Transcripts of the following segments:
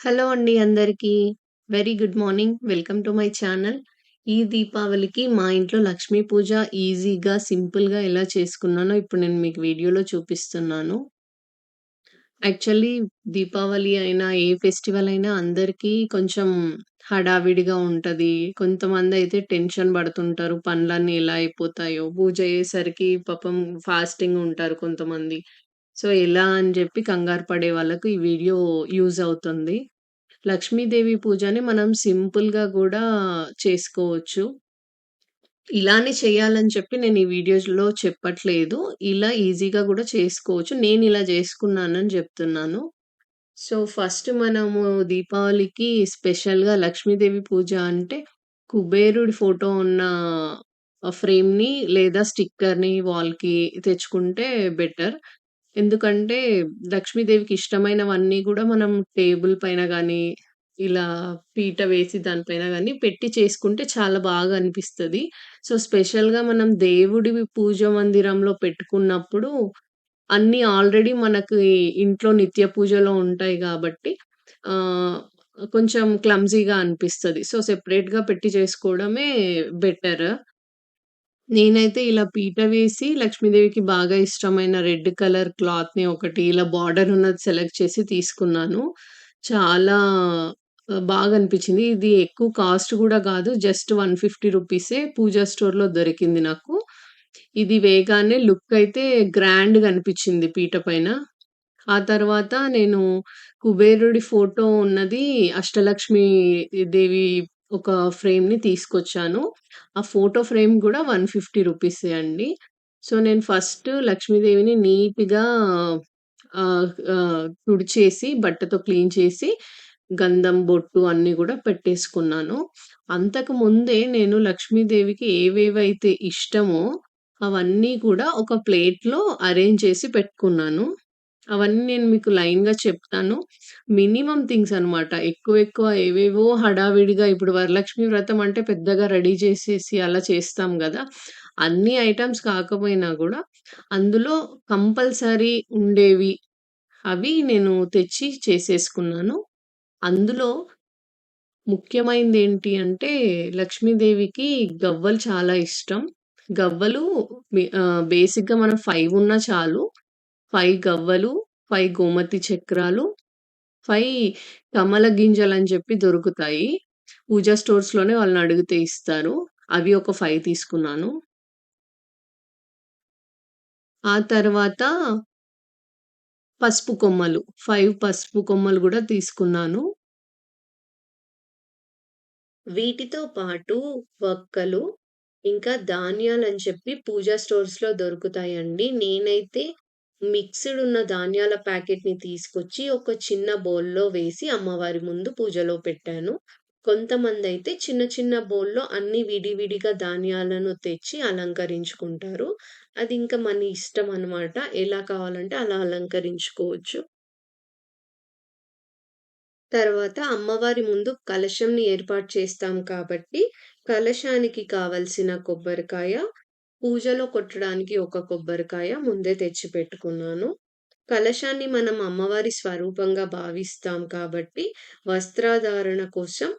Hello అండి అందరికీ. Very good morning. Welcome to my channel. ఈ దీపావళికి మా ఇంట్లో లక్ష్మీ పూజ ఈజీగా, సింపుల్‌గా ఎలా చేసుకున్నానో ఇప్పుడు నేను మీకు వీడియోలో చూపిస్తున్నాను. యాక్చువల్లీ దీపావళి అయినా, ఏ ఫెస్టివల్ అయినా అందరికీ కొంచెం హడావిడిగా ఉంటుంది కొంతమంది అయితే టెన్షన్ పడుతుంటారు. పనులన్నీ ఎలా అయిపోతాయో, పూజ అయ్యేసరికి పాపం ఫాస్టింగ్ ఉంటారు కొంతమంది. సో, ఎలా అని చెప్పి కంగారు పడే వాళ్ళకు ఈ వీడియో యూజ్ అవుతుంది. లక్ష్మీదేవి పూజని మనం సింపుల్‌గా కూడా చేసుకోవచ్చు. ఇలానే చేయాలని చెప్పి నేను ఈ వీడియోస్‌లో చెప్పట్లేదు. ఇలా ఈజీగా కూడా చేసుకోవచ్చు. నేను ఇలా చేసుకున్నానని చెప్తున్నాను సో, ఫస్ట్ మనము దీపావళికి స్పెషల్‌గా లక్ష్మీదేవి పూజ అంటే కుబేరుడి ఫోటో ఉన్న ఫ్రేమ్‌ని లేదా స్టిక్కర్‌ని వాల్‌కి తెచ్చుకుంటే బెటర్. ఎందుకంటే లక్ష్మీదేవికి ఇష్టమైనవన్నీ కూడా మనం టేబుల్ పైన కానీ ఇలా పీట వేసి దానిపైన కానీ పెట్టి చేసుకుంటే చాలా బాగా అనిపిస్తుంది సో, స్పెషల్‌గా మనం దేవుడి పూజ మందిరంలో పెట్టుకున్నప్పుడు అన్నీ ఆల్రెడీ మనకి ఇంట్లో నిత్య పూజలో ఉంటాయి కాబట్టి కొంచెం క్లమ్జీగా అనిపిస్తుంది సో, సెపరేట్‌గా పెట్టి చేసుకోవడమే బెటర్. నేనైతే ఇలా పీట వేసి లక్ష్మీదేవికి బాగా ఇష్టమైన రెడ్ కలర్ క్లాత్‌ని ఒకటి ఇలా బార్డర్ ఉన్నది సెలెక్ట్ చేసి తీసుకున్నాను. చాలా బాగా అనిపించింది. ఇది ఎక్కువ కాస్ట్ కూడా కాదు జస్ట్ 150 రూపీసే పూజా స్టోర్‌లో దొరికింది నాకు. ఇది వేగానే లుక్ అయితే గ్రాండ్‌గా అనిపించింది పీట పైన. ఆ తర్వాత నేను కుబేరుడి ఫోటో ఉన్నది అష్టలక్ష్మి దేవి ఒక ఫ్రేమ్‌ని తీసుకొచ్చాను. ఆ ఫోటో ఫ్రేమ్ కూడా వన్ ఫిఫ్టీ రూపీసే అండి. సో, నేను ఫస్ట్ లక్ష్మీదేవిని నీట్‌గా తుడిచేసి బట్టతో క్లీన్ చేసి గంధం, బొట్టు అన్నీ కూడా పెట్టేసుకున్నాను. అంతకు ముందే నేను లక్ష్మీదేవికి ఏవేవైతే ఇష్టమో అవన్నీ కూడా ఒక ప్లేట్‌లో అరేంజ్ చేసి పెట్టుకున్నాను. అవన్నీ నేను మీకు లైన్‌గా చెప్తాను. మినిమమ్ థింగ్స్ అనమాట ఎక్కువ ఎక్కువ ఏవేవో హడావిడిగా ఇప్పుడు వరలక్ష్మి వ్రతం అంటే పెద్దగా రెడీ చేసేసి అలా చేస్తాం కదా అన్ని ఐటమ్స్ కాకపోయినా కూడా అందులో కంపల్సరీ ఉండేవి అవి నేను తెచ్చి చేసేసుకున్నాను. అందులో ముఖ్యమైనదేంటి అంటే లక్ష్మీదేవికి గవ్వలు చాలా ఇష్టం. గవ్వలు బేసిక్‌గా మనం ఫైవ్ ఉన్నా చాలు. ఫైవ్ గవ్వలు, ఫైవ్ గోమతి చక్రాలు, 5 కమల అని చెప్పి దొరుకుతాయి. పూజా స్టోర్స్‌లోనే వాళ్ళని అడిగితే ఇస్తారు. అవి ఒక ఫైవ్ తీసుకున్నాను. ఆ తర్వాత పసుపు కొమ్మలు. ఫైవ్ పసుపు కొమ్మలు కూడా తీసుకున్నాను. వీటితో పాటు వక్కలు, ఇంకా ధాన్యాలు అని చెప్పి పూజా స్టోర్స్‌లో దొరుకుతాయండి. నేనైతే మిక్స్‌డ్ ఉన్న ధాన్యాల ప్యాకెట్‌ని తీసుకొచ్చి ఒక చిన్న బౌల్‌లో వేసి అమ్మవారి ముందు పూజలో పెట్టాను. కొంతమంది అయితే చిన్న చిన్న బౌల్‌లో అన్ని విడివిడిగా ధాన్యాలను తెచ్చి అలంకరించుకుంటారు. అది ఇంకా మన ఇష్టం అన్నమాట. ఎలా కావాలంటే అలా అలంకరించుకోవచ్చు. తర్వాత అమ్మవారి ముందు కలశంని ఏర్పాటు చేస్తాం కాబట్టి, కలశానికి కావలసిన కొబ్బరికాయ, పూజలో కొట్టడానికి ఒక కొబ్బరికాయ ముందే తెచ్చిపెట్టుకున్నాను. కలశాన్ని మనం అమ్మవారి స్వరూపంగా భావిస్తాం కాబట్టి, వస్త్రాధారణ కోసం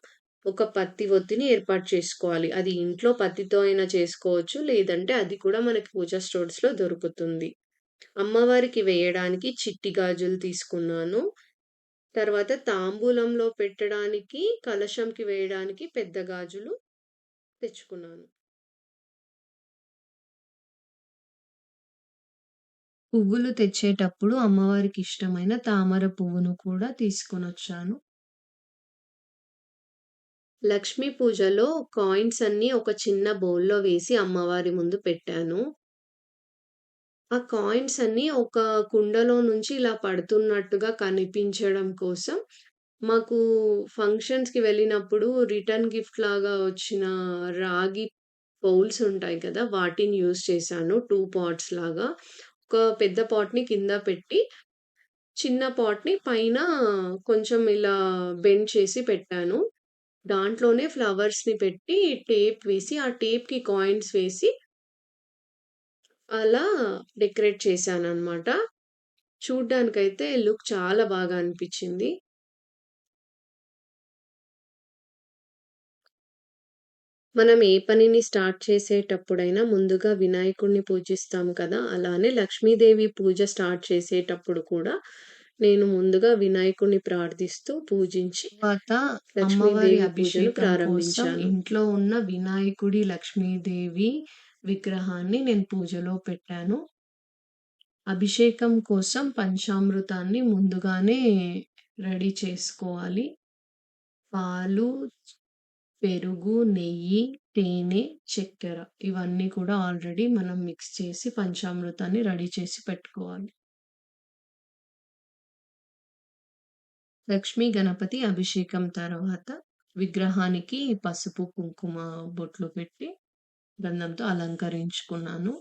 ఒక పత్తి ఒత్తిని ఏర్పాటు చేసుకోవాలి. అది ఇంట్లో పత్తితో అయినా చేసుకోవచ్చు. లేదంటే అది కూడా మనకి పూజా స్టోర్స్‌లో దొరుకుతుంది. అమ్మవారికి వేయడానికి చిట్టి గాజులు తీసుకున్నాను. తర్వాత తాంబూలంలో పెట్టడానికి, కలశంకి వేయడానికి పెద్ద గాజులు తెచ్చుకున్నాను. పువ్వులు తెచ్చేటప్పుడు అమ్మవారికి ఇష్టమైన తామర పువ్వును కూడా తీసుకొనొచ్చాను. లక్ష్మీ పూజలో కాయిన్స్ అన్నీ ఒక చిన్న బౌల్‌లో వేసి అమ్మవారి ముందు పెట్టాను. ఆ కాయిన్స్ అన్నీ ఒక కుండలో నుంచి ఇలా పడుతున్నట్టుగా కనిపించడం కోసం, మాకు ఫంక్షన్స్‌కి వెళ్ళినప్పుడు రిటర్న్ గిఫ్ట్ లాగా వచ్చిన రాగి బౌల్స్ ఉంటాయి కదా! వాటిని యూస్ చేశాను. టూ పాట్స్ లాగా. ఒక పెద్ద పాట్‌ని కింద పెట్టి, చిన్న పాట్‌ని పైన కొంచెం ఇలా బెండ్ చేసి పెట్టాను. దాంట్లోనే ఫ్లవర్స్‌ని పెట్టి టేప్ వేసి, ఆ టేప్‌కి కాయిన్స్ వేసి అలా డెకరేట్ చేశాను అనమాట చూడ్డానికైతే లుక్ చాలా బాగా అనిపించింది మనం ఏ పనిని స్టార్ట్ చేసేటప్పుడైనా ముందుగా వినాయకుడిని పూజిస్తాం కదా! అలానే లక్ష్మీదేవి పూజ స్టార్ట్ చేసేటప్పుడు కూడా నేను ముందుగా వినాయకుడిని ప్రార్థిస్తూ పూజించి లక్ష్మీదేవి పూజను అభిషేకం ప్రారంభించాను. ఇంట్లో ఉన్న వినాయకుడి, లక్ష్మీదేవి విగ్రహాన్ని నేను పూజలో పెట్టాను. అభిషేకం కోసం పంచామృతాన్ని ముందుగానే రెడీ చేసుకోవాలి. పాలు, పెరుగు, నెయ్యి, తేనె, చక్కెర ఇవన్నీ కూడా ఆల్రెడీ మనం మిక్స్ చేసి పంచామృతాన్ని రెడీ చేసి పెట్టుకోవాలి. లక్ష్మీ గణపతి అభిషేకం తర్వాత విగ్రహానికి పసుపు, కుంకుమ బొట్లు పెట్టి గంధంతో అలంకరించుకున్నాను.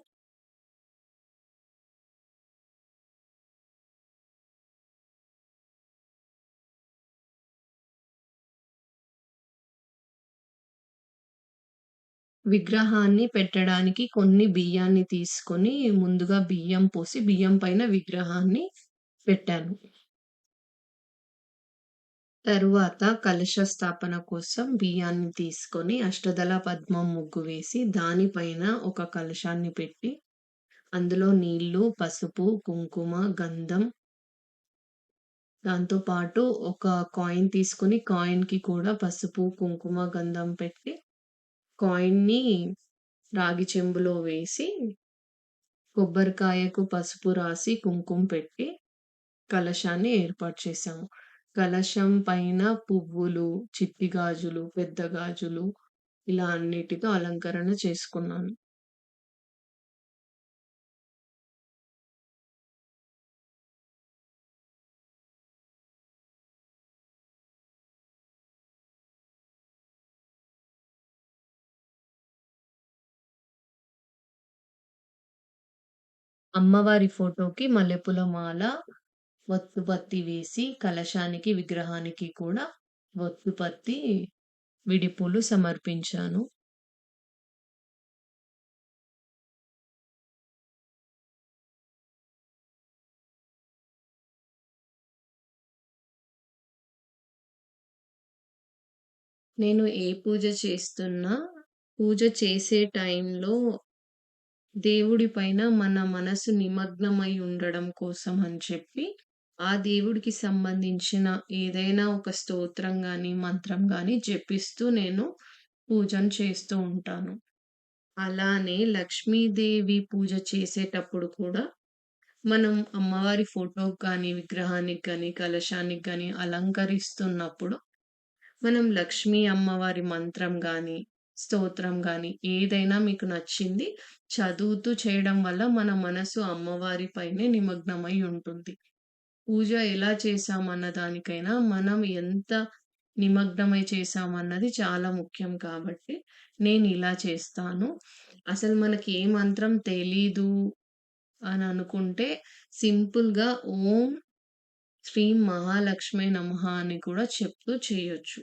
విగ్రహాన్ని పెట్టడానికి కొన్ని బియ్యాన్ని తీసుకొని ముందుగా బియ్యం పోసి బియ్యం పైన విగ్రహాన్ని పెట్టాను. తరువాత కలశ స్థాపన కోసం బియ్యాన్ని తీసుకొని అష్టదళ పద్మం ముగ్గు వేసి దానిపైన ఒక కలశాన్ని పెట్టి అందులో నీళ్ళు, పసుపు, కుంకుమ, గంధం దాంతో పాటు ఒక కాయిన్ తీసుకొని కాయిన్‌కి కూడా పసుపు, కుంకుమ, గంధం పెట్టి కాయిన్‌ని రాగి చెంబులో వేసి కొబ్బరికాయకు పసుపు రాసి, కుంకుమ పెట్టి కలశాన్ని ఏర్పాటు చేశాము. కలశం పైన పువ్వులు, చిట్టి గాజులు, పెద్ద గాజులు ఇలా అన్నిటితో అలంకరణ చేసుకున్నాను. అమ్మవారి ఫోటోకి మల్లెపూల మాల, ఒత్తుపత్తి వేసి కలశానికి, విగ్రహానికి కూడా ఒత్తుపత్తి, విడిపూలు సమర్పించాను. నేను ఏ పూజ చేస్తున్నా, పూజ చేసే టైంలో దేవుడి పైన మన మనసు నిమగ్నమై ఉండడం కోసం అని చెప్పి, ఆ దేవుడికి సంబంధించిన ఏదైనా ఒక స్తోత్రం కానీ మంత్రం కానీ జపిస్తూ నేను పూజను చేస్తూ ఉంటాను. అలానే లక్ష్మీదేవి పూజ చేసేటప్పుడు కూడా మనం అమ్మవారి ఫోటోకి కానీ విగ్రహానికి కానీ కలశానికి కానీ అలంకరిస్తున్నప్పుడు మనం లక్ష్మీ అమ్మవారి మంత్రం కానీ స్తోత్రం కానీ ఏదైనా మీకు నచ్చింది చదువుతూ చేయడం వల్ల మన మనసు అమ్మవారి పైనే నిమగ్నమై ఉంటుంది. పూజ ఎలా చేశామన్న దానికైనా మనం ఎంత నిమగ్నమై చేశామన్నది చాలా ముఖ్యం కాబట్టి నేను ఇలా చేస్తాను. అసలు మనకి ఏ మంత్రం తెలీదు అని అనుకుంటే సింపుల్‌గా ఓం శ్రీ మహాలక్ష్మి నమ అని కూడా చెప్తూ చేయొచ్చు.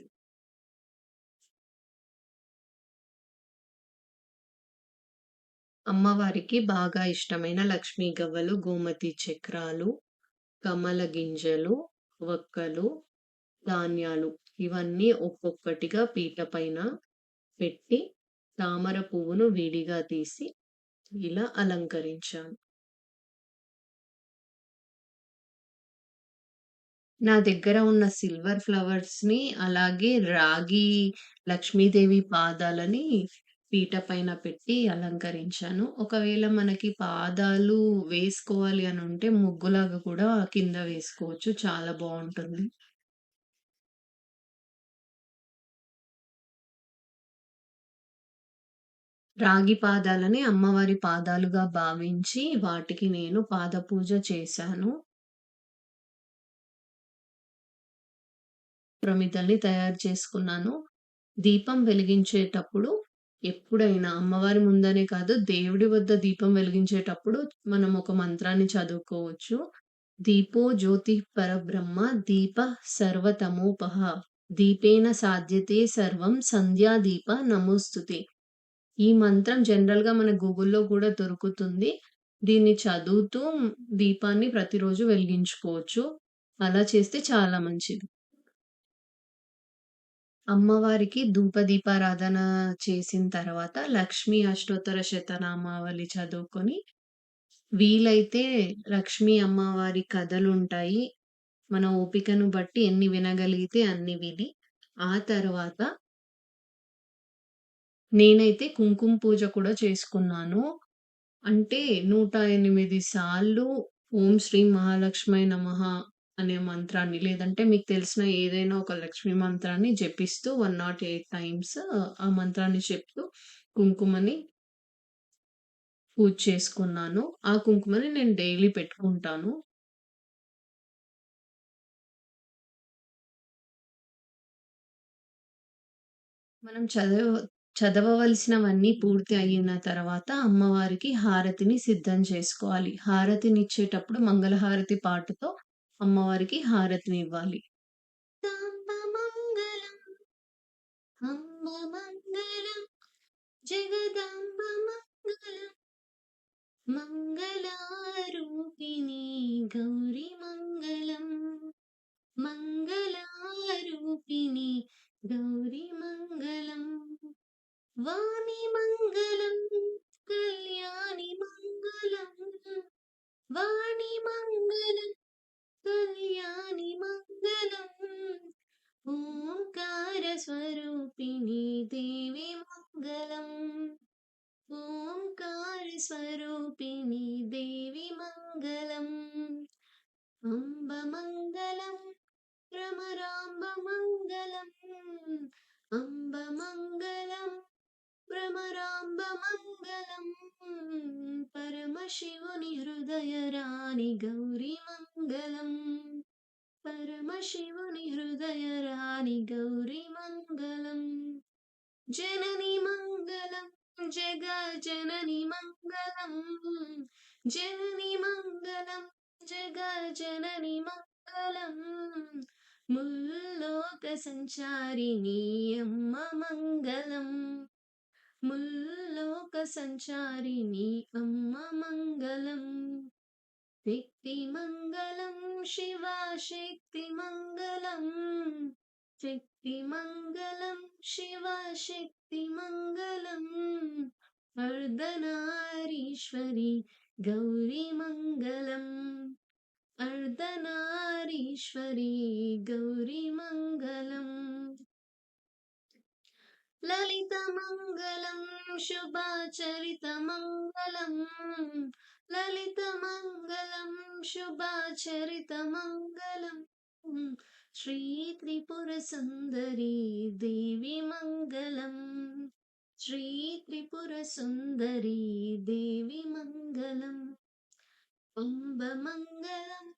అమ్మవారికి బాగా ఇష్టమైన లక్ష్మీ గవ్వలు, గోమతి చక్రాలు, కమల గింజలు, వక్కలు, ధాన్యాలు ఇవన్నీ ఒక్కొక్కటిగా పీట పైన పెట్టి తామర పువ్వును విడిగా తీసి ఇలా అలంకరించాను. నా దగ్గర ఉన్న సిల్వర్ ఫ్లవర్స్‌ని అలాగే రాగి లక్ష్మీదేవి పాదాలని పీట పైన పెట్టి అలంకరించాను. ఒకవేళ మనకి పాదాలు వేసుకోవాలి అని ఉంటే ముగ్గులాగా కూడా కింద వేసుకోవచ్చు. చాలా బాగుంటుంది రాగి పాదాలని అమ్మవారి పాదాలుగా భావించి వాటికి నేను పాదపూజ చేశాను. ప్రమిదల్ని తయారు చేసుకున్నాను. దీపం వెలిగించేటప్పుడు ఎప్పుడైనా అమ్మవారి ముందనే కాదు దేవుడి వద్ద దీపం వెలిగించేటప్పుడు మనం ఒక మంత్రాన్ని చదువుకోవచ్చు. దీపో జ్యోతి పరబ్రహ్మ దీప సర్వతమోపహ దీపేన సాధ్యతే సర్వం సంధ్యాదీప నమోస్తుతే. ఈ మంత్రం జనరల్‌గా మన గూగుల్‌లో కూడా దొరుకుతుంది. దీన్ని చదువుతూ దీపాన్ని ప్రతిరోజు వెలిగించుకోవచ్చు. అలా చేస్తే చాలా మంచిది. అమ్మవారికి ధూపదీపారాధన చేసిన తర్వాత లక్ష్మీ అష్టోత్తర శతనామావళి చదువుకొని వీలైతే లక్ష్మీ అమ్మవారి కథలు ఉంటాయి మన ఓపికను బట్టి ఎన్ని వినగలిగితే అన్ని విని, ఆ తర్వాత నేనైతే కుంకుమ పూజ కూడా చేసుకున్నాను. అంటే 108 సార్లు ఓం శ్రీ మహాలక్ష్మి నమ అనే మంత్రాన్ని లేదంటే మీకు తెలిసిన ఏదైనా ఒక లక్ష్మీ మంత్రాన్ని జపిస్తూ 108 టైమ్స్ ఆ మంత్రాన్ని చెప్తూ కుంకుమని పూజ చేసుకున్నాను. ఆ కుంకుమని నేను డైలీ పెట్టుకుంటాను. మనం చదవ చదవవలసినవన్నీ పూర్తి అయిన తర్వాత అమ్మవారికి హారతిని సిద్ధం చేసుకోవాలి. హారతినిచ్చేటప్పుడు మంగళహారతి పాటతో అమ్మవారికి హారతినివ్వాలి. సాంబ మంగళం ओङ्कारस्वरूपिणी देवी मङ्गलम्। ओङ्कारस्वरूपिणी देवी मङ्गलम्। अम्ब मङ्गलं प्रमराम्बमङ्गलम्। अम्ब परमशिवनि प्रमराम्बमङ्गलं परमशिवनिहृदयराणि गौरिमङ्गलम्। పరమశివుని హృదయ రాణి గౌరి మంగళం జనని మంగళం జగ జనని మంగళం జనని మంగళం జగ జనని మంగళం ముల్లోక సంచారిణి అమ్మ మంగళం ముల్లోక సంచారిణి అమ్మ మంగళం शक्तिमङ्गलं शिवा शक्तिमङ्गलम् शिवाशक्तिमङ्गलं शिवा शक्तिमङ्गलम् अर्दनारीश्वरी गौरीमङ्गलम् अर्दनारीश्वरी गौरीमङ्गलम् అర్ధనారీశ్వరి గౌరీ మంగళం అర్ధనారీశ్వరి గౌరీ మంగళం లలిత మంగళం శుభాచరిత మంగళం లలిత మంగళం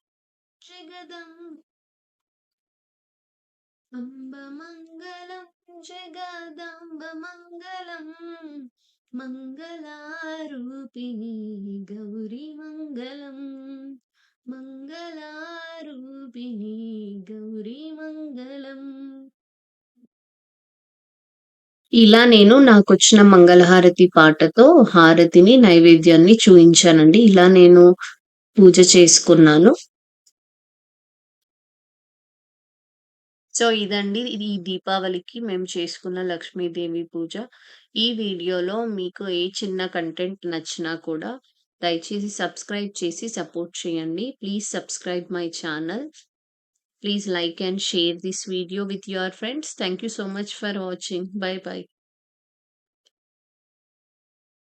శుభాచరిత జగదాంబ మంగళం మంగళారూపిణి గౌరీ మంగళం మంగళారూపిణి గౌరీ మంగళం ఇలా నేను నాకొచ్చిన మంగళహారతి పాటతో హారతిని నైవేద్యాన్ని చూయించానండి. ఇలా నేను పూజ చేసుకున్నాను. సో, ఇదండి ఇది ఈ దీపావళికి మేము చేసుకున్న లక్ష్మీదేవి పూజ. ఈ వీడియోలో మీకు ఏ చిన్న కంటెంట్ నచ్చినా కూడా దయచేసి సబ్స్క్రైబ్ చేసి సపోర్ట్ చేయండి. Please subscribe my channel. Please like and share this video with your friends thank you so much for watching bye bye.